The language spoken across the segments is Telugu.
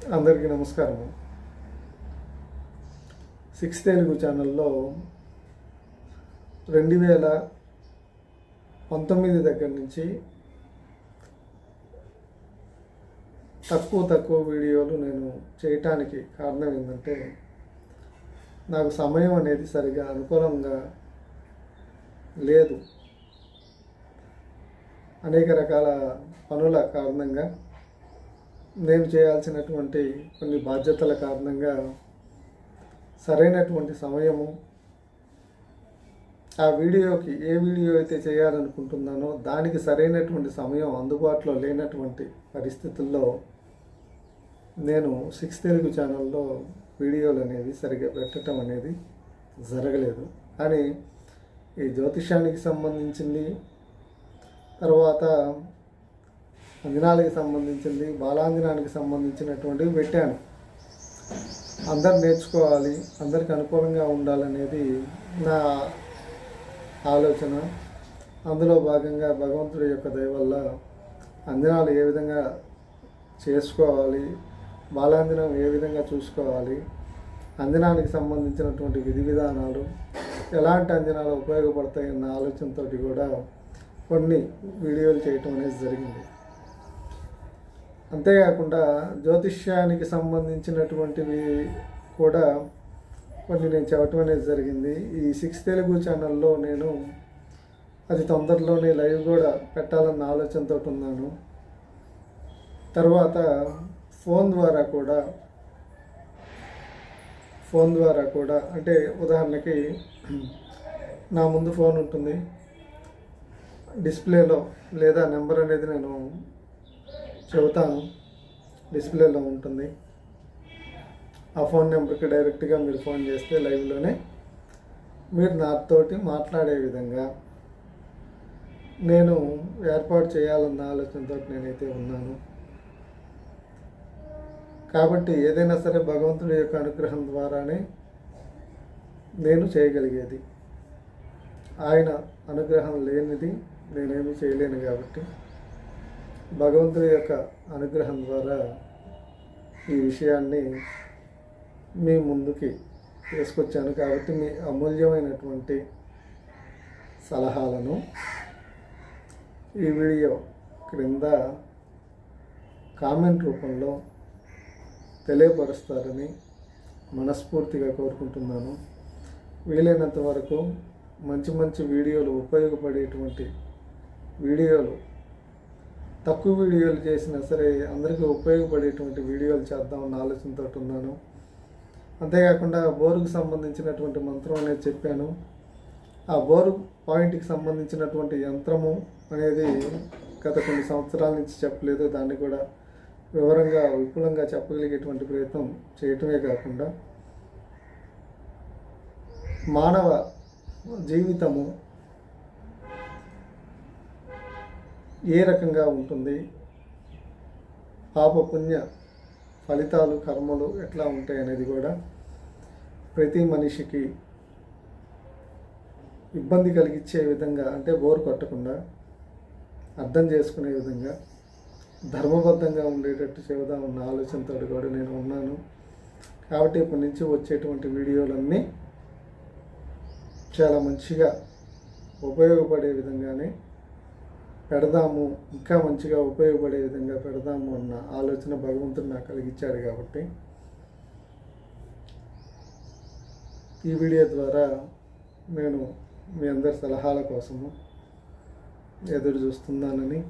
అందరికీ నమస్కారము సిక్స్ తెలుగు ఛానల్లో రెండు వేల పంతొమ్మిది దగ్గర నుంచి తక్కువ తక్కువ వీడియోలు నేను చేయటానికి కారణం ఏంటంటే నాకు సమయం అనేది సరిగా అనుకూలంగా లేదు. అనేక రకాల పనుల కారణంగా నేను చేయాల్సినటువంటి కొన్ని బాధ్యతల కారణంగా సరైనటువంటి సమయము ఆ వీడియోకి ఏ వీడియో అయితే చేయాలనుకుంటున్నానో దానికి సరైనటువంటి సమయం అందుబాటులో లేనటువంటి పరిస్థితుల్లో నేను సిక్స్ తెలుగు ఛానల్లో వీడియోలు అనేవి సరిగ్గా పెట్టడం అనేది జరగలేదు. కానీ ఈ జ్యోతిషానికి సంబంధించింది తర్వాత అంజనాలకి సంబంధించింది బాలాంజనానికి సంబంధించినటువంటివి పెట్టాను. అందరు నేర్చుకోవాలి అందరికి అనుకూలంగా ఉండాలనేది నా ఆలోచన. అందులో భాగంగా భగవంతుడి యొక్క దయవల్ల అంజనాలు ఏ విధంగా చేసుకోవాలి బాలాంజనం ఏ విధంగా చూసుకోవాలి అంజనానికి సంబంధించినటువంటి విధి విధానాలు ఎలాంటి అంజనాలు ఉపయోగపడతాయన్న ఆలోచనతో కూడా కొన్ని వీడియోలు చేయటం అనేది జరిగింది. అంతేకాకుండా జ్యోతిష్యానికి సంబంధించినటువంటివి కూడా కొన్ని నేను చెప్పటం అనేది జరిగింది. ఈ సిక్స్ తెలుగు ఛానల్లో నేను అది తొందరలోనే లైవ్ కూడా పెట్టాలన్న ఆలోచనతో ఉన్నాను. తర్వాత ఫోన్ ద్వారా కూడా ఫోన్ ద్వారా కూడా అంటే ఉదాహరణకి నా ముందు ఫోన్ ఉంటుంది. డిస్ప్లేలో లేదా నెంబర్ అనేది నేను చెబుతాను డిస్ప్లేలో ఉంటుంది. ఆ ఫోన్ నెంబర్కి డైరెక్ట్గా మీరు ఫోన్ చేస్తే లైవ్లోనే మీరు నాతోటి మాట్లాడే విధంగా నేను ఏర్పాటు చేయాలన్న ఆలోచనతో నేనైతే ఉన్నాను. కాబట్టి ఏదైనా సరే భగవంతుడి యొక్క అనుగ్రహం ద్వారానే నేను చేయగలిగేది. ఆయన అనుగ్రహం లేనిది నేనేమీ చేయలేను కాబట్టి భగవంతుడి యొక్క అనుగ్రహం ద్వారా ఈ విషయాన్ని మీ ముందుకి తీసుకొచ్చాను కాబట్టి మీ అమూల్యమైనటువంటి సలహాలను ఈ వీడియో క్రింద కామెంట్ రూపంలో తెలియపరుస్తారని మనస్ఫూర్తిగా కోరుకుంటున్నాను. వీలైనంత వరకు మంచి మంచి వీడియోలు ఉపయోగపడేటువంటి వీడియోలు తక్కువ వీడియోలు చేసినా సరే అందరికీ ఉపయోగపడేటువంటి వీడియోలు చేద్దామన్న ఆలోచనతో ఉన్నాను. అంతేకాకుండా బోరుకు సంబంధించినటువంటి మంత్రం అనేది చెప్పాను. ఆ బోరు పాయింట్కి సంబంధించినటువంటి యంత్రము అనేది గత కొన్ని సంవత్సరాల నుంచి చెప్పలేదు. దాన్ని కూడా వివరంగా విపులంగా చెప్పగలిగేటువంటి ప్రయత్నం చేయటమే కాకుండా మానవ జీవితము ఏ రకంగా ఉంటుంది? పాప పుణ్య ఫలితాలు కర్మలు ఎట్లా ఉంటాయి అనేది కూడా ప్రతి మనిషికి ఇబ్బంది కలిగించే విధంగా అంటే బోర్ కొట్టకుండా అర్థం చేసుకునే విధంగా ధర్మబద్ధంగా ఉండేటట్టు చెబుదామన్న ఆలోచనతో కూడా నేను ఉన్నాను. కాబట్టి ఇప్పటి నుంచి వచ్చేటువంటి వీడియోలన్నీ చాలా మంచిగా ఉపయోగపడే విధంగానే పెడదాము ఇంకా మంచిగా ఉపయోగపడే విధంగా పెడదాము అన్న ఆలోచన భగవంతుడు నాకు కలిగించాడు కాబట్టి ఈ వీడియో ద్వారా నేను మీ అందరి సలహాల కోసము ఎదురు చూస్తున్నానని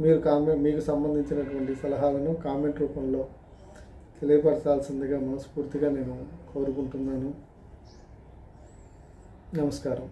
మీరు కామెంట్ మీకు సంబంధించినటువంటి సలహాలను కామెంట్ రూపంలో తెలియపరచాల్సిందిగా మనస్ఫూర్తిగా నేను కోరుకుంటున్నాను. నమస్కారం.